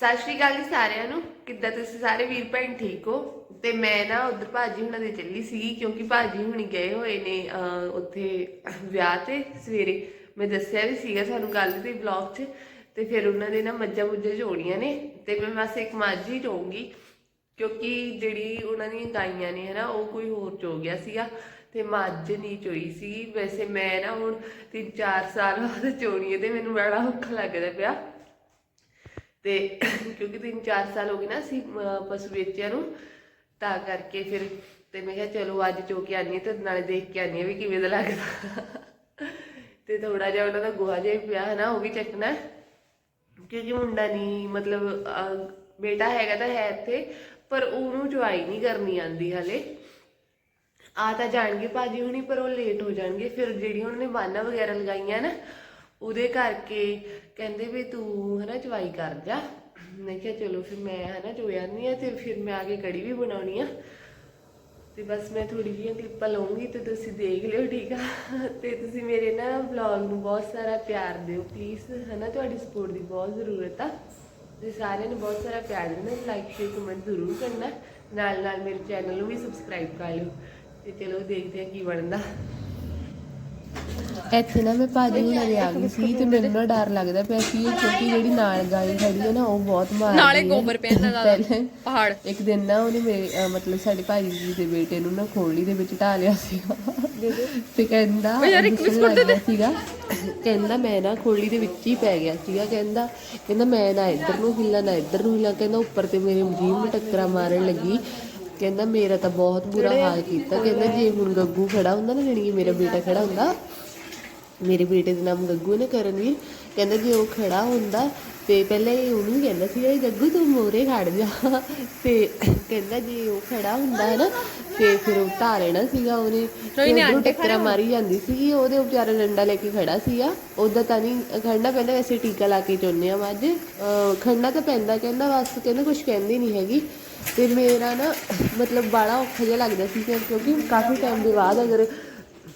ਸਤਿ ਸ਼੍ਰੀ ਅਕਾਲ ਜੀ ਸਾਰਿਆਂ ਨੂੰ। ਕਿੱਦਾਂ ਤੁਸੀਂ ਸਾਰੇ ਵੀਰ ਭੈਣ ਠੀਕ ਹੋ? ਤੇ ਮੈਂ ਨਾ ਉਧਰ ਭਾਜੀ ਹੁਣਾਂ ਦੇ ਚੱਲੀ ਸੀਗੀ, ਕਿਉਂਕਿ ਭਾਜੀ ਹੁਣੀ ਗਏ ਹੋਏ ਨੇ ਉੱਥੇ ਵਿਆਹ ਤੇ ਸਵੇਰੇ। ਮੈਂ ਦੱਸਿਆ ਵੀ ਸੀਗਾ ਸਾਨੂੰ ਕੱਲ ਦੇ ਵਲੌਗ 'ਚ, ਤੇ ਫਿਰ ਉਹਨਾਂ ਦੇ ਨਾ ਮੱਝਾਂ ਮੁੱਝਾਂ ਚੋਣੀਆਂ ਨੇ, ਤੇ ਮੈਂ ਬਸ ਇੱਕ ਮੱਝ ਹੀ ਚੋਊਂਗੀ ਕਿਉਂਕਿ ਜਿਹੜੀ ਉਹਨਾਂ ਦੀਆਂ ਗਾਈਆਂ ਨੇ ਹਨਾ, ਉਹ ਕੋਈ ਹੋਰ ਚੋ ਗਿਆ ਸੀਗਾ, ਤੇ ਮੱਝ ਨਹੀਂ ਚੋਈ ਸੀ ਵੈਸੇ ਮੈਂ ਨਾ ਹੁਣ 3-4 ਸਾਲ ਬਾਅਦ ਚੋਣੀ ਹੈ ਤੇ ਮੈਨੂੰ ਬੜਾ ਔਖਾ ਲੱਗਦਾ ਪਿਆ। ਤੇ ਕਿਉਂਕਿ ਤਿੰਨ ਚਾਰ ਸਾਲ ਹੋ ਗਏ ਨਾ ਅਸੀਂ ਪਸ਼ੂ ਵੇਚਿਆ ਨੂੰ, ਤਾਂ ਕਰਕੇ ਫਿਰ ਤੇ ਮੈਂ ਕਿਹਾ ਚਲੋ ਅੱਜ ਚੋ ਕੇ ਆਨੀ ਤੇ ਨਾਲੇ ਦੇਖ ਕੇ ਆਨੀ ਵੀ ਕਿਵੇਂ ਦਾ ਲੱਗਦਾ। ਤੇ ਥੋੜਾ ਜਿਹਾ ਉਹਨਾਂ ਦਾ ਗੋਹਾ ਜਿਹਾ ਪਿਆ ਹੈ ਨਾ, ਉਹ ਵੀ ਚੱਕਣਾ। ਕਿਉਂਕਿ ਮੁੰਡਾ ਨਹੀਂ ਮਤਲਬ ਬੇਟਾ ਹੈਗਾ ਤਾਂ ਹੈ ਇੱਥੇ, ਪਰ ਉਹਨੂੰ ਚੁਆਈ ਨਹੀਂ ਕਰਨੀ ਆਂਦੀ ਹਲੇ। ਆ ਤਾਂ ਜਾਣਗੇ ਭਾਜੀ ਹੁਣੀ, ਪਰ ਉਹ ਲੇਟ ਹੋ ਜਾਣਗੇ। ਫਿਰ ਜਿਹੜੀਆਂ ਉਹਨਾਂ ਨੇ ਬਾਨਾਂ ਵਗੈਰਾ ਲਗਾਈਆਂ ਨਾ ਉਹਦੇ ਕਰਕੇ ਕਹਿੰਦੇ ਵੀ ਤੂੰ ਹਨਾ ਜਵਾਈ ਕਰ ਜਾ। ਮੈਂ ਕਿਹਾ ਚਲੋ ਫਿਰ ਮੈਂ ਹਨਾ ਚੋ ਜਾਂਦੀ ਆ ਤੇ ਫਿਰ ਮੈਂ ਆ ਕੇ ਕੜੀ ਵੀ ਬਣਾਉਣੀ ਆ। ਤੇ ਬਸ ਮੈਂ ਥੋੜੀ ਜਿਹੀਆਂ ਕਲਿੱਪਾਂ ਲਵਾਂਗੀ ਤੇ ਤੁਸੀਂ ਦੇਖ ਲਿਓ, ਠੀਕ ਆ? ਤੇ ਤੁਸੀਂ ਮੇਰੇ ਨਾ ਵਲੌਗ ਨੂੰ ਬਹੁਤ ਸਾਰਾ ਪਿਆਰ ਦਿਓ ਪਲੀਜ਼ ਹਨਾ ਤੁਹਾਡੀ ਸਪੋਰਟ ਦੀ ਬਹੁਤ ਜ਼ਰੂਰਤ ਆ। ਤੇ ਸਾਰਿਆਂ ਨੂੰ ਬਹੁਤ ਸਾਰਾ ਪਿਆਰ ਦੇਣਾ ਲਾਈਕ ਸ਼ੇਅਰ ਕਮੈਂਟ ਜ਼ਰੂਰ ਕਰਨਾ। ਨਾਲ ਨਾਲ ਮੇਰੇ ਚੈਨਲ ਨੂੰ ਵੀ ਸਬਸਕ੍ਰਾਈਬ ਕਰ ਲਿਓ। ਤੇ ਚਲੋ ਦੇਖਦੇ ਆ ਕੀ ਬਣਦਾ। ਇੱਥੇ ਨਾ ਮੈਂ ਭਾਜੀ ਹੁਣਾਂ ਦੇ ਆ ਗਈ ਸੀ ਤੇ ਮੈਨੂੰ ਨਾ ਡਰ ਲੱਗਦਾ ਪਿਆ ਸੀ ਕਿਉਂਕਿ ਜਿਹੜੀ ਨਾਲ ਗਾਈ ਖੜੀ ਹੈ ਨਾ ਉਹ ਬਹੁਤ ਮਾਰਦੀ ਨਾਲੇ। ਗੋਬਰ ਪੈਂਦਾ ਜ਼ਿਆਦਾ ਪਹਿਲੇ ਪਹਾੜ। ਇੱਕ ਦਿਨ ਨਾ ਉਹਨੇ ਮੇਰੇ ਮਤਲਬ ਸਾਡੇ ਭਾਜੀ ਜੀ ਦੇ ਬੇਟੇ ਨੂੰ ਨਾ ਖੋਲੀ ਦੇ ਵਿੱਚ ਢਾ ਲਿਆ ਸੀਗਾ ਤੇ ਕਹਿੰਦਾ ਯਾਰ, ਇੱਕ ਗਿਆ ਸੀਗਾ। ਕਹਿੰਦਾ ਮੈਂ ਨਾ ਖੋਲੀ ਦੇ ਵਿੱਚ ਹੀ ਪੈ ਗਿਆ ਸੀਗਾ। ਕਹਿੰਦਾ ਕਹਿੰਦਾ ਮੈਂ ਨਾ ਇੱਧਰ ਨੂੰ ਹਿੱਲਾ ਨਾ ਇੱਧਰ ਨੂੰ ਹਿੱਲਾ। ਕਹਿੰਦਾ ਉੱਪਰ ਤੇ ਮੇਰੇ ਜੀਭ ਨੂੰ ਟੱਕਰਾਂ ਮਾਰਨ ਲੱਗੀ। ਕਹਿੰਦਾ ਮੇਰਾ ਤਾਂ ਬਹੁਤ ਬੁਰਾ ਹਾਲ ਕੀਤਾ। ਕਹਿੰਦਾ ਜੇ ਹੁਣ ਗੱਗੂ ਖੜਾ ਹੁੰਦਾ ਨਾ ਜਿਹੜੀ ਮੇਰਾ ਬੇਟਾ ਖੜਾ ਹੁੰਦਾ ਮੇਰੇ ਬੇਟੇ ਦਾ ਨਾਮ ਗੱਗੂ ਨਾ ਕਰਨਵੀਰ। ਕਹਿੰਦਾ ਜੇ ਉਹ ਖੜਾ ਹੁੰਦਾ ਤੇ ਪਹਿਲਾਂ ਉਹਨੂੰ ਕਹਿੰਦਾ ਸੀ ਇਹ ਗੱਗੂ ਤੂੰ ਮੋਰੇ ਖੜ ਜਾ। ਤੇ ਕਹਿੰਦਾ ਜੇ ਉਹ ਖੜਾ ਹੁੰਦਾ ਹੈ ਨਾ ਤੇ ਫਿਰ ਉਹ ਢਾ ਲੈਣਾ ਸੀਗਾ ਉਹਨੇ। ਕੋਈ ਨੀ, ਉਹਨੂੰ ਟੱਕਰਾਂ ਮਾਰੀ ਜਾਂਦੀ ਸੀਗੀ ਉਹਦੇ ਉਹ ਵਿਚਾਰਾ ਡੰਡਾ ਲੈ ਕੇ ਖੜਾ ਸੀਗਾ। ਉਦਾਂ ਤਾਂ ਨਹੀਂ ਖੜਨਾ ਪੈਂਦਾ ਵੈਸੇ ਟੀਕਾ ਲਾ ਕੇ ਚੁੰਨੇ ਆ ਮੱਝ। ਖੜਨਾ ਤਾਂ ਪੈਂਦਾ ਕਹਿੰਦਾ ਬਸ ਕਹਿੰਦਾ ਕੁਝ ਕਹਿੰਦੀ ਨਹੀਂ ਹੈਗੀ। ਤੇ ਮੇਰਾ ਨਾ ਮਤਲਬ ਬੜਾ ਔਖਾ ਜਿਹਾ ਲੱਗਦਾ ਸੀ ਕਿਉਂਕਿ ਕਾਫੀ ਟਾਈਮ ਦੇ ਬਾਅਦ ਅਗਰ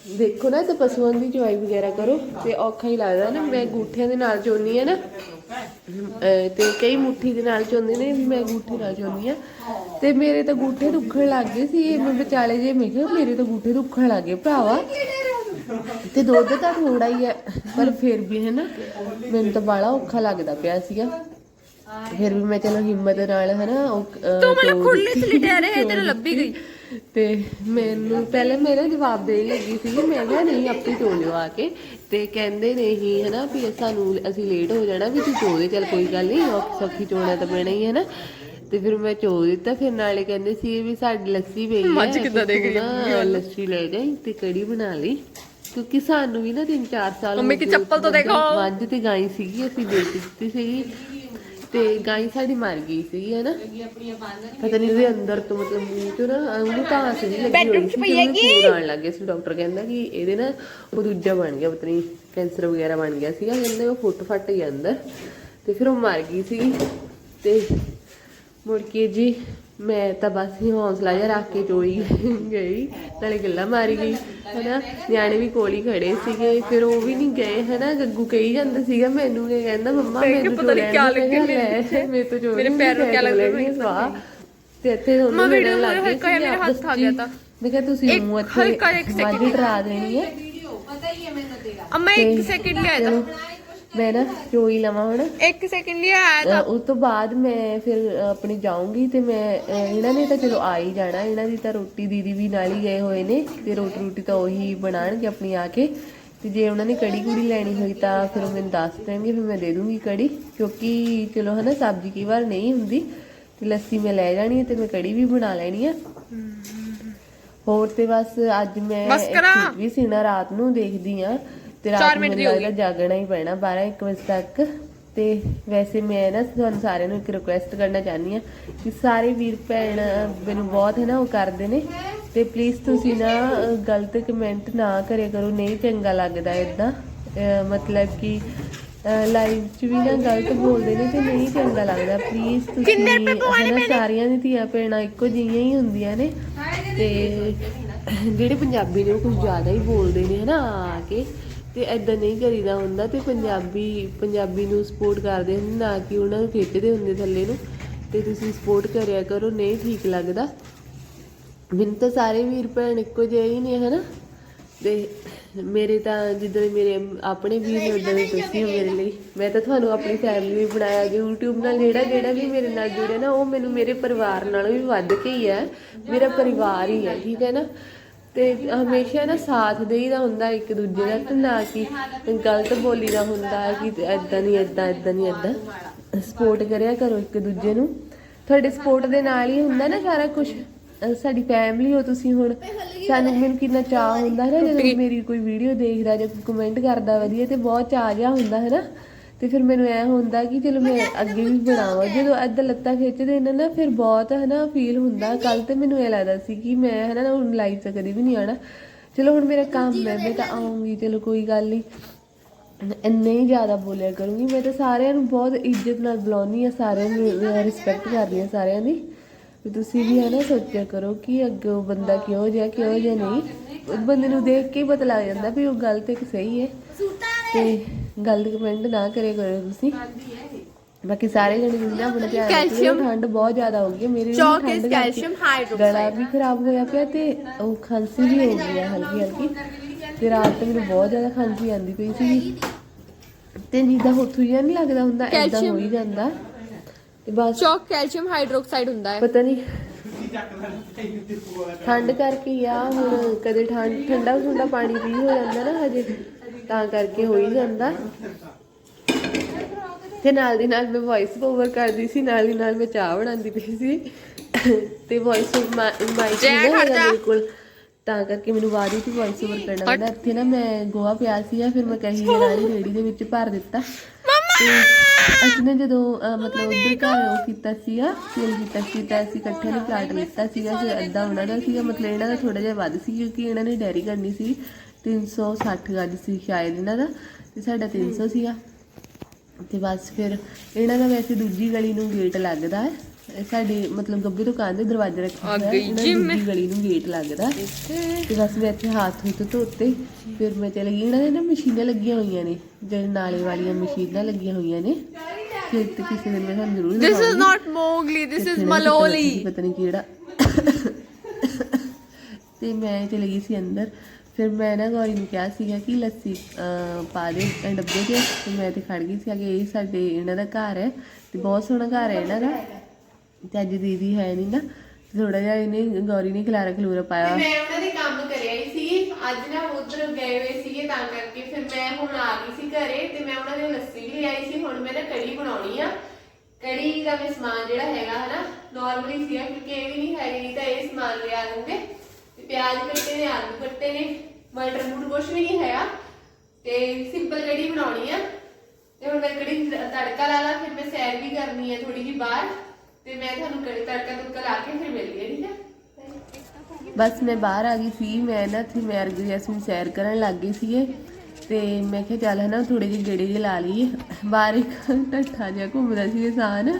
ਦੇਖੋ ਨਾ ਤੇ ਪਸ਼ੂਆਂ ਦੀ ਚਵਾਈ ਵਗੈਰਾ ਕਰੋ ਤੇ ਔਖਾ ਹੀ ਲੱਗਦਾ ਨਾ ਮੈਂ ਗੂਠਿਆਂ ਦੇ ਨਾਲ ਚੋਨੀ ਆ ਨਾ। ਤੇ ਕਈ ਮੁੱਠੀ ਦੇ ਨਾਲ ਚੋਂਦੇ ਨੇ ਵੀ ਮੈਂ ਗੂਠੇ ਨਾਲ ਚੋਨੀ ਆ ਤੇ ਮੇਰੇ ਤਾਂ ਗੂਠੇ ਦੁੱਖਣ ਲੱਗ ਗਏ ਸੀ ਇਹ ਮੈਂ ਵਿਚਾਲੇ ਜੇ ਮੈਂ ਕਿਹਾ ਮੇਰੇ ਤਾਂ ਗੂਠੇ ਦੁੱਖਣ ਲੱਗ ਗਏ ਭਰਾਵਾ। ਤੇ ਦੁੱਧ ਤਾਂ ਥੋੜਾ ਹੀ ਹੈ ਪਰ ਫਿਰ ਵੀ ਹੈ ਨਾ ਮੈਨੂੰ ਤਾਂ ਬੜਾ ਔਖਾ ਲੱਗਦਾ ਪਿਆ ਸੀਗਾ। ਫਿਰ ਵੀ ਮੈਂ ਚਲੋ ਹਿੰਮਤ ਨਾਲ ਹੈ ਨਾ ਤੂੰ ਮੈਨੂੰ ਖੁੱਲੇ। ਚ ਲਿਟਿਆ ਰਹੇ ਤੇਰੇ ਲੱਭੀ ਗਈ। ਤੇ ਮੈਨੂੰ ਪਹਿਲੇ ਮੇਰਾ ਜਵਾਬ ਦੇਣ ਲੱਗੀ ਸੀ ਮੈਂ ਕਿਹਾ ਨਹੀਂ ਆਪੇ ਚੋ ਲਿਓ ਆ ਕੇ। ਤੇ ਕਹਿੰਦੇ ਨਹੀਂ ਹਨਾ ਵੀ ਸਾਨੂੰ ਅਸੀਂ ਲੇਟ ਹੋ ਜਾਣਾ ਵੀ ਤੂੰ ਚੋ ਦੇ ਚੱਲ ਕੋਈ ਗੱਲ ਨਹੀਂ ਸੌਖੀ ਚੋਣਾ ਤਾਂ ਪੈਣਾ ਹੀ ਹੈ ਨਾ। ਤੇ ਫਿਰ ਮੈਂ ਚੋ ਦਿੱਤਾ ਫਿਰ ਨਾਲੇ ਕਹਿੰਦੇ ਸੀ ਵੀ ਸਾਡੀ ਲੱਸੀ ਪਈ ਹੈ ਮੱਝ ਕਿੱਦਾਂ ਦੇ ਨਾ ਲੱਸੀ ਲੈ ਜਾਈ ਤੇ ਕੜੀ ਬਣਾ ਲਈ ਕਿਉਂਕਿ ਸਾਨੂੰ ਵੀ ਨਾ 3-4 ਸਾਲ ਮੰਮੀ ਕੀ ਚੱਪਲ ਤਾਂ ਦੇਖੋ। ਮੱਝ ਤੇ ਗਾਈ ਸੀਗੀ ਅਸੀਂ ਵੇਚ ਦਿੱਤੀ ਸੀਗੀ। ਤੇ ਗਾਈ ਸਾਡੀ ਮਰ ਗਈ ਸੀਗੀ ਹੈ ਨਾ? ਪਤਾ ਨਹੀਂ ਉਹਦੇ ਅੰਦਰ ਤੋਂ ਮਤਲਬ ਮੂੰਹ ਤੋਂ ਨਾ ਉਹਨੂੰ ਤਾਂ ਸੀ ਲੱਗੀ ਹੋਈ ਸੀ ਉਹਨੂੰ ਖੂਨ ਆਉਣ ਲੱਗ ਗਿਆ ਸੀ। ਡਾਕਟਰ ਕਹਿੰਦਾ ਕਿ ਇਹਦੇ ਨਾ ਉਹ ਦੂਜਾ ਬਣ ਗਿਆ ਪਤਾ ਨਹੀਂ ਕੈਂਸਰ ਵਗੈਰਾ ਬਣ ਗਿਆ ਸੀਗਾ। ਕਹਿੰਦੇ ਉਹ ਫੁੱਟ ਫੱਟ ਹੀ ਅੰਦਰ ਤੇ ਫਿਰ ਉਹ ਮਰ ਗਈ ਸੀਗੀ ਤੇ ਮੁੜ ਕੇ ਜੀ ਮੈਂ ਤਾਂ ਬਸ ਹੀ ਹੌਸਲਾ ਜਿਹਾ ਰੱਖ ਕੇ ਚੋਈ ਗਈ ਨਾਲੇ ਗੱਲਾਂ ਮਾਰੀ ਗਈ ਹਨਾ ਨਿਆਣੇ ਵੀ ਕੋਲ ਹੀ ਖੜੇ ਸੀਗੇ ਫਿਰ ਉਹ ਵੀ ਨਹੀਂ ਗਏ ਹਨਾ ਗੱਗੂ ਕਹੀ ਜਾਂਦਾ ਸੀਗਾ ਮੈਨੂੰ ਕਿ ਕਹਿੰਦਾ ਮੰਮਾ ਮੈਨੂੰ ਪਤਾ ਨੀ ਚੋ ਕਿਆ। ਲੱਗੇ ਮੇਰੇ ਤੋਂ ਚੋ ਮੇਰੇ ਨਹੀਂ ਪੈਰ ਨੂੰ ਕਿਆ ਲੱਗਦਾ ਆ ਸਵਾਹ। ਤੇ ਇੱਥੇ ਲੜਨ ਵੀਡੀਓ ਲੱਗ ਹਲਕਾ ਜਿਹਾ ਸੀਗੇ ਮੇਰੇ ਹੱਥ ਆ ਗਿਆ। ਤਾਂ। ਮੈਂ ਕਿਹਾ ਤੁਸੀਂ ਇੱਕ ਮੂੰਹ ਹਲਕਾ ਇੱਥੇ ਇੱਕ ਮੱਝ ਡਰਾ ਦੇਣੀ ਹੈ ਅੰਮਾ ਇੱਕ ਸੈਕਿੰਡ ਲਿਆ ਚਲੋ ਮੈਂ ਨਾ ਚੋਈ ਲਵਾਂ ਹੁਣ ਇੱਕ ਸੈਕਿੰਡ ਲਿਆ ਆਇਆ ਅ, ਉਸ ਤੋਂ ਬਾਅਦ ਮੈਂ ਫਿਰ ਆਪਣੀ ਜਾਊਂਗੀ ਤੇ ਮੈਂ ਇਹਨਾਂ ਨੇ ਤਾਂ ਚਲੋ ਆ ਹੀ ਜਾਣਾ। ਇਹਨਾਂ ਦੀ ਤਾਂ ਰੋਟੀ ਦੀਦੀ ਵੀ ਨਾਲ ਹੀ ਗਏ ਹੋਏ ਨੇ ਤੇ ਰੋਟੀ ਰੋਟੀ ਤਾਂ ਉਹੀ ਬਣਾਣਗੇ ਆਪਣੀ ਆ ਕੇ। ਤੇ ਜੇ ਉਹਨਾਂ ਨੇ ਕੜੀ ਕੁੜੀ ਲੈਣੀ ਹੋਈ ਤਾਂ ਫਿਰ ਮੈਨੂੰ ਦੱਸ ਦੇਣਗੇ ਫਿਰ ਮੈਂ ਦੇ ਦੂੰਗੀ ਕੜੀ। ਕਿਉਂਕਿ ਚਲੋ ਹਨਾ ਸਬਜ਼ੀ ਕਈ ਵਾਰ ਨਹੀਂ ਹੁੰਦੀ। ਤੇ ਲੱਸੀ ਮੈਂ ਲੈ ਜਾਣੀ ਹੈ ਤੇ ਮੈਂ ਕੜੀ ਵੀ ਬਣਾ ਲੈਣੀ ਹੈ। ਹੋਰ ਤੇ ਬਸ ਅੱਜ ਮੈਂ ਵੀ ਸੀਣਾ ਰਾਤ ਨੂੰ ਦੇਖਦੀ ਆ। ਤੇ ਰਾਤ ਨੂੰ ਲੱਗਦਾ ਜਾਗਣਾ ਹੀ ਪੈਣਾ 12 1 ਵਜੇ ਤੱਕ। ਤੇ ਵੈਸੇ ਮੈਂ ਨਾ ਤੁਹਾਨੂੰ ਸਾਰਿਆਂ ਨੂੰ ਇੱਕ ਰਿਕੁਐਸਟ ਕਰਨਾ ਚਾਹਨੀ ਆ ਕਿ ਸਾਰੇ ਵੀਰ ਭੈਣ ਮੈਨੂੰ ਬਹੁਤ ਹੈ ਨਾ ਉਹ ਕਰਦੇ ਨੇ। ਤੇ ਪਲੀਜ਼ ਤੁਸੀਂ ਨਾ ਗਲਤ ਕਮੈਂਟ ਨਾ ਕਰਿਆ ਕਰੋ ਨਹੀਂ ਚੰਗਾ ਲੱਗਦਾ ਇਦਾਂ ਮਤਲਬ ਕਿ ਲਾਈਵ 'ਚ ਵੀ ਨਾ ਗਲਤ ਬੋਲਦੇ ਨੇ ਤੇ ਨਹੀਂ ਚੰਗਾ ਲੱਗਦਾ। ਪਲੀਜ਼ ਤੁਸੀਂ ਹਨਾ ਸਾਰੀਆਂ ਦੀ ਧੀਆਂ ਭੈਣਾਂ ਇੱਕੋ ਜਿਹੀਆਂ ਹੀ ਹੁੰਦੀਆਂ ਨੇ। ਤੇ ਜਿਹੜੇ ਪੰਜਾਬੀ ਨੇ ਉਹ ਕੁਝ ਜ਼ਿਆਦਾ ਹੀ ਬੋਲਦੇ ਨੇ ਹਨਾ ਆ ਕੇ। ਤੇ ਐਦਾਂ ਨਹੀਂ ਕਰੀਦਾ ਹੁੰਦਾ ਤੇ ਪੰਜਾਬੀ ਪੰਜਾਬੀ ਨੂੰ ਸਪੋਰਟ ਕਰਦੇ ਹੁੰਦੇ, ਨਾ ਕਿ ਉਹਨਾਂ ਨੂੰ ਖਿੱਚਦੇ ਹੁੰਦੇ ਥੱਲੇ ਨੂੰ। ਤੇ ਤੁਸੀਂ ਸਪੋਰਟ ਕਰਿਆ ਕਰੋ, ਨਹੀਂ ਠੀਕ ਲੱਗਦਾ। ਮੈਨੂੰ ਤਾਂ ਸਾਰੇ ਵੀਰ ਭੈਣ ਇੱਕੋ ਜਿਹੇ ਹੀ ਨੇ, ਹਨਾ? ਤੇ ਮੇਰੇ ਤਾਂ ਜਿੱਦਾਂ ਮੇਰੇ ਆਪਣੇ ਵੀਰ ਨੇ ਉਦਾਂ ਦੇ ਤੁਸੀਂ ਹੋ ਮੇਰੇ ਲਈ। ਮੈਂ ਤਾਂ ਤੁਹਾਨੂੰ ਆਪਣੀ ਫੈਮਿਲੀ ਵੀ ਬਣਾਇਆ ਕਿ YouTube ਨਾਲ ਜਿਹੜਾ ਜਿਹੜਾ ਵੀ ਮੇਰੇ ਨਾਲ ਜੁੜਿਆ ਨਾ, ਉਹ ਮੈਨੂੰ ਮੇਰੇ ਪਰਿਵਾਰ ਨਾਲੋਂ ਵੀ ਵੱਧ ਕੇ ਹੀ ਹੈ। ਮੇਰਾ ਪਰਿਵਾਰ ਹੀ ਹੈ, ਠੀਕ ਹੈ ਨਾ? ਤੇ ਹਮੇਸ਼ਾ ਨਾ ਸਾਥ ਦੇਈਦਾ ਹੁੰਦਾ ਇੱਕ ਦੂਜੇ ਦਾ ਤੇ ਨਾ ਕਿ ਗਲਤ ਬੋਲੀ ਦਾ ਹੁੰਦਾ ਕਿ ਐਦਾਂ ਨਹੀਂ ਐਦਾਂ ਐਦਾਂ ਨਹੀਂ ਐਦਾਂ ਸਪੋਰਟ ਕਰਿਆ ਕਰੋ ਇੱਕ ਦੂਜੇ ਨੂੰ। ਤੁਹਾਡੇ ਸਪੋਰਟ ਦੇ ਨਾਲ ਹੀ ਹੁੰਦਾ ਨਾ ਸਾਰਾ ਕੁਝ ਸਾਡੀ ਫੈਮਿਲੀ ਹੋ ਤੁਸੀਂ ਹੁਣ। ਸਾਨੂੰ ਮੈਨੂੰ ਕਿੰਨਾ ਚਾਹ ਹੁੰਦਾ ਨਾ ਜਦੋਂ ਮੇਰੀ ਕੋਈ ਵੀਡੀਓ ਦੇਖਦਾ ਜਾਂ ਕਮੈਂਟ ਕਰਦਾ ਵਧੀਆ ਤੇ ਬਹੁਤ ਚਾਹ ਜਿਹਾ ਹੁੰਦਾ ਹੈ ਨਾ ਤੇ ਫਿਰ ਮੈਨੂੰ ਐ ਹੁੰਦਾ ਕਿ ਚਲੋ ਮੈਂ ਅੱਗੇ ਵੀ ਬਣਾਵਾਂ। ਜਦੋਂ ਅੱਧਾ ਲੱਤਾਂ ਖਿੱਚਦੇ ਨੇ ਨਾ ਫਿਰ ਬਹੁਤ ਹੈ ਨਾ ਫੀਲ ਹੁੰਦਾ ਕੱਲ ਤੇ ਮੈਨੂੰ ਇਹ ਲੱਗਦਾ ਸੀ ਕਿ ਮੈਂ ਹੈ ਨਾ ਹੁਣ ਲਾਈਵ 'ਚ ਕਦੇ ਵੀ ਨਹੀਂ ਆਣਾ ਚਲੋ ਹੁਣ ਮੇਰਾ ਕੰਮ ਹੈ ਮੈਂ ਤਾਂ ਆਉਂਗੀ ਚਲੋ ਕੋਈ ਗੱਲ ਨਹੀਂ। ਇੰਨੇ ਹੀ ਜ਼ਿਆਦਾ ਬੋਲਿਆ ਕਰੂੰਗੀ। ਮੈਂ ਤਾਂ ਸਾਰਿਆਂ ਨੂੰ ਬਹੁਤ ਇੱਜ਼ਤ ਨਾਲ ਬੁਲਾਉਣੀ ਆ ਸਾਰਿਆਂ ਨੂੰ ਰਿਸਪੈਕਟ ਕਰਦੀ ਆ ਸਾਰਿਆਂ ਦੀ। ਵੀ ਤੁਸੀਂ ਵੀ ਹੈ ਨਾ ਸੋਚਿਆ ਕਰੋ ਕਿ ਅੱਗੇ ਉਹ ਬੰਦਾ ਕਿਹੋ ਜਿਹਾ ਕਿਹੋ ਜਿਹਾ ਨਹੀਂ। ਉਹ ਬੰਦੇ ਨੂੰ ਦੇਖ ਕੇ ਹੀ ਪਤਾ ਲੱਗ ਜਾਂਦਾ ਵੀ ਉਹ ਗਲਤ ਹੈ ਕਿ ਸਹੀ ਹੈ। ਤੇ ਗਲਤ ਕਮੈਂਟ ਨਾ ਕਰਿਆ ਕਰੋ ਤੁਸੀਂ ਬਾਕੀ ਸਾਰੇ ਜਣੇ ਜਿੰਨਾ ਆਪਣਾ ਧਿਆਨ Calcium. ਠੰਡ ਬਹੁਤ ਜ਼ਿਆਦਾ ਹੋ ਗਈ। ਮੇਰੇ ਕਰਕੇ calcium hydroxide. ਗਲਾ ਵੀ ਖਰਾਬ ਹੋਇਆ ਪਿਆ ਤੇ ਉਹ ਖਾਂਸੀ ਵੀ ਹੋ ਗਈ ਹੈ ਹਲਕੀ ਹਲਕੀ ਤੇ ਰਾਤ ਤੇ ਮੈਨੂੰ ਬਹੁਤ ਜ਼ਿਆਦਾ ਖਾਂਸੀ ਆਂਦੀ ਪਈ ਸੀ ਤੇ ਜਿੱਦਾਂ ਹੁੱਥੂ ਜਿਹਾ ਨਹੀਂ ਲੱਗਦਾ ਹੁੰਦਾ ਐਦਾਂ ਹੋ ਹੀ ਜਾਂਦਾ ਤੇ ਬਸ ਚੌਕ ਕੈਲਸ਼ੀਅਮ ਹਾਈਡਰੋਕਸਾਈਡ ਹੁੰਦਾ ਹੈ ਪਤਾ ਨਹੀਂ ਠੰਡ ਕਰਕੇ ਆ ਹੁਣ ਕਦੇ ਠੰਡ ਠੰਡਾ ਠੰਡਾ ਪਾਣੀ ਪੀ ਹੋ ਜਾਂਦਾ ਨਾ ਹਜੇ ਤਾਂ ਕਰਕੇ ਹੋ ਹੀ ਜਾਂਦਾ। ਤੇ ਨਾਲ ਦੀ ਨਾਲ ਮੈਂ ਵੌਇਸ ਓਵਰ ਕਰਦੀ ਸੀ ਨਾਲ ਦੀ ਨਾਲ ਮੈਂ ਚਾਹ ਬਣਾਉਂਦੀ ਪਈ ਸੀ। ਤੇ ਵੌਇਸ ਮਾਈਕ ਜੈ ਨਹੀਂ ਜਾ। ਹੈਗਾ ਬਿਲਕੁਲ। ਤਾਂ ਕਰਕੇ ਮੈਨੂੰ ਬਾਅਦ ਵਿੱਚ ਵੌਇਸ ਓਵਰ ਕਰਨਾ ਪੈਂਦਾ ਇੱਥੇ ਨਾ ਮੈਂ ਗੋਆ ਪਿਆ ਸੀਗਾ ਫਿਰ ਮੈਂ ਕਹੀ ਰਾਣੀ ਰੇੜੀ ਦੇ ਵਿੱਚ ਭਰ ਦਿੱਤਾ। ਅਸੀਂ ਨਾ ਜਦੋਂ ਮਤਲਬ ਉਧਰ ਘਰ ਉਹ ਕੀਤਾ ਸੀਗਾ ਸੇਲ ਕੀਤਾ ਸੀ ਤਾਂ ਅਸੀਂ ਇਕੱਠੇ ਨੇ ਪਲਾਟ ਲਿੱਤਾ ਸੀਗਾ ਤੇ ਅੱਧਾ ਉਹਨਾਂ ਦਾ ਸੀਗਾ ਮਤਲਬ ਇਹਨਾਂ ਦਾ ਥੋੜਾ ਜਿਹਾ ਵੱਧ ਸੀ ਕਿਉਂਕਿ ਇਹਨਾਂ ਨੇ ਡੈਰੀ ਕਰਨੀ ਸੀ। 360 ਗੱਜ ਸੀ ਸ਼ਾਇਦ ਇਹਨਾਂ ਦਾ ਤੇ ਸਾਡਾ 300 ਸੀਗਾ। ਤੇ ਬਸ ਫਿਰ ਇਹਨਾਂ ਦਾ ਵੈਸੇ ਦੂਜੀ ਗਲੀ ਨੂੰ ਗੇਟ ਲੱਗਦਾ ਹੈ। ਸਾਡੇ ਮਤਲਬ ਗੱਬੇ ਦੁਕਾਨ ਦੇ ਦਰਵਾਜ਼ੇ ਰੱਖੇ ਹੋਏ ਆ ਦੂਜੀ ਗਲੀ ਨੂੰ ਗੇਟ ਲੱਗਦਾ ਤੇ ਬਸ ਮੈਂ ਇੱਥੇ ਹੱਥ ਹੁੱਥ ਧੋਤੇ ਫਿਰ ਮੈਂ ਚਲੀ ਗਈ। ਇਹਨਾਂ ਦੇ ਨਾ ਮਸ਼ੀਨਾਂ ਲੱਗੀਆਂ ਹੋਈਆਂ ਨੇ ਜਿਹੜੇ ਨਾਲੇ ਵਾਲੀਆਂ ਮਸ਼ੀਨਾਂ ਲੱਗੀਆਂ ਹੋਈਆਂ ਨੇ। ਫਿਰ ਤੇ ਕਿਸੇ ਦਿਨ ਮੈਂ ਤੁਹਾਨੂੰ ਜ਼ਰੂਰ this is. Not ਮੋਗਲੀ this is ਮਲੋਲੀ ਪਤਾ ਨਹੀਂ ਕਿਹੜਾ। ਤੇ ਮੈਂ ਚਲੀ ਗਈ ਸੀ ਅੰਦਰ। ਫਿਰ ਮੈਂ ਨਾ ਗੌਰੀ ਨੂੰ ਕਿਹਾ ਸੀਗਾ ਕਿ ਲੱਸੀ ਅਹ, ਪਾ ਦੇ ਇਹ ਡੱਬੇ 'ਚ। ਤੇ ਮੈਂ ਤੇ ਖੜ ਗਈ ਸੀ ਕਿ ਇਹ ਸਾਡੇ ਇਹਨਾਂ ਦਾ ਘਰ ਹੈ ਤੇ ਬਹੁਤ ਸੋਹਣਾ ਘਰ ਹੈ ਇਹਨਾਂ ਦਾ। ਤੇ ਅੱਜ ਦੀਦੀ ਹੈ ਨਹੀਂ ਨਾ ਥੋੜਾ ਜਿਹਾ ਇਹਨੇ ਗੌਰੀ ਨੇ ਖਲਾਰਾ ਖਲੂਰਾ ਪਾਇਆ। ਮੈਂ ਉਹਨਾਂ ਦੇ ਕੰਮ ਕਰਿਆ ਹੀ ਸੀ। ਅੱਜ ਨਾ ਉਧਰ ਗਏ ਹੋਏ ਸੀਗੇ ਤਾਂ ਕਰਕੇ ਫਿਰ ਮੈਂ ਹੁਣ ਆ ਗਈ ਸੀ ਘਰੇ ਤੇ ਮੈਂ ਉਹਨਾਂ ਦੇ ਲੱਸੀ ਵੀ ਲਿਆਈ ਸੀ। ਹੁਣ ਮੈਂ ਨਾ ਕੜੀ ਬਣਾਉਣੀ ਆ। ਕੜੀ ਦਾ ਵੀ ਸਮਾਨ ਜਿਹੜਾ ਹੈਗਾ ਹਨਾ ਨਾਰਮਲੀ ਸੀਗਾ ਕਿਉਂਕਿ ਇਹ ਵੀ ਨਹੀਂ ਹੈਗੀ ਤਾਂ ਇਹ ਸਮਾਨ ਲਿਆ ਦਿੰਦੇ। ਤੇ ਪਿਆਜ਼ ਕੱਟੇ ਨੇ, ਆਲੂ ਕੱਟੇ ਨੇ, ਮਟਰ ਮੂਟ ਕੁਛ ਵੀ ਨਹੀਂ ਹੈਗਾ ਤੇ ਸਿੰਪਲ ਕੜੀ ਬਣਾਉਣੀ ਆ। ਤੇ ਹੁਣ ਮੈਂ ਕੜੀ ਤੜਕਾ ਲਾ ਲਾ, ਫਿਰ ਮੈਂ ਸੈਰ ਵੀ ਕਰਨੀ ਹੈ ਥੋੜੀ ਜਿਹੀ ਬਾਹਰ। ਤੇ ਮੈਂ ਤੁਹਾਨੂੰ ਕੜੀ ਤੜਕਾ ਤੁੜਕਾ ਲਾ ਕੇ ਫਿਰ ਮਿਲਦੀ ਹਾਂ ਠੀਕ ਹੈ ਬਸ ਮੈਂ ਬਾਹਰ ਆ ਗਈ ਸੀ, ਮੈਂ ਨਾ ਇੱਥੇ ਮੈਰ ਜੈਸਮੀਨ ਸੈਰ ਕਰਨ ਲੱਗ ਗਈ ਸੀਗੇ। ਤੇ ਮੈਂ ਕਿਹਾ ਚੱਲ ਹਨਾ ਥੋੜੇ ਜਿਹੇ ਗੇੜੇ ਜਿਹੇ ਲਾ ਲਈਏ। ਬਾਹਰ ਇੱਕ ਢੱਠਾ ਜਿਹਾ ਘੁੰਮਦਾ ਸੀ ਇਨਸਾਨ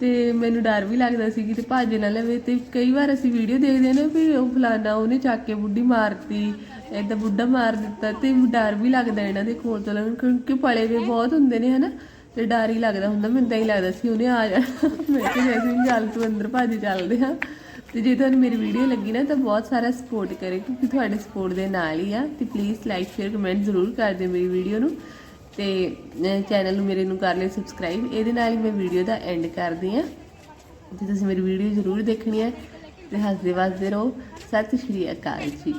ਤੇ ਮੈਨੂੰ ਡਰ ਵੀ ਲੱਗਦਾ ਸੀ ਕਿ ਤੇ ਭੱਜ ਨਾ ਲਵੇ। ਤੇ ਕਈ ਵਾਰ ਅਸੀਂ ਵੀਡੀਓ ਦੇਖਦੇ ਹਾਂ ਨਾ ਵੀ ਉਹ ਫਲਾਨਾ ਉਹਨੇ ਚੱਕ ਕੇ ਬੁੱਢੀ ਮਾਰਤੀ, ਏਦਾਂ ਬੁੱਢਾ ਮਾਰ ਦਿੱਤਾ ਤੇ ਡਰ ਵੀ ਲੱਗਦਾ ਇਹਨਾਂ ਦੇ ਕੋਲ ਤੋਂ ਚੱਲਣ ਕਿਉਂਕਿ ਪਲੇ ਵੀ ਬਹੁਤ ਹੁੰਦੇ ਨੇ ਹਨਾ, ਤੇ ਡਰ ਹੀ ਲੱਗਦਾ ਹੁੰਦਾ, ਮੈਨੂੰ ਤਾਂ ਹੀ ਲੱਗਦਾ ਸੀ ਉਹਨੇ ਆ ਜਾਣਾ। ਮੈਂ ਕਿਹਾ ਵੀ ਚੱਲ ਤੂੰ ਅੰਦਰ ਭੱਜ ਚੱਲਦੇ ਹਾਂ। ਤੇ ਜੇ ਤੁਹਾਨੂੰ ਮੇਰੀ ਵੀਡੀਓ ਲੱਗੀ ਨਾ ਤਾਂ ਬਹੁਤ ਸਾਰਾ ਸਪੋਰਟ ਕਰੇ, ਕਿਉਂਕਿ ਤੁਹਾਡੇ ਸਪੋਰਟ ਦੇ ਨਾਲ ਹੀ ਆ, ਤੇ ਪਲੀਜ਼ ਲਾਈਕ ਸ਼ੇਅਰ ਕਮੈਂਟ ਜ਼ਰੂਰ ਕਰ ਦਿਓ ਮੇਰੀ ਵੀਡੀਓ ਨੂੰ। ਤੇ ਚੈਨਲ ਨੂੰ ਮੇਰੇ ਨੂੰ ਕਰ ਲਿਓ ਸਬਸਕ੍ਰਾਈਬ ਇਹਦੇ ਨਾਲ ਹੀ ਮੈਂ ਵੀਡੀਓ ਦਾ ਐਂਡ ਕਰਦੀ ਆ ਤੇ ਤੁਸੀਂ ਮੇਰੀ ਵੀਡੀਓ ਜ਼ਰੂਰ ਦੇਖਣੀ ਹੈ ਤੇ ਹੱਸਦੇ ਵੱਸਦੇ ਰਹੋ। ਸਤਿ ਸ਼੍ਰੀ ਅਕਾਲ ਜੀ।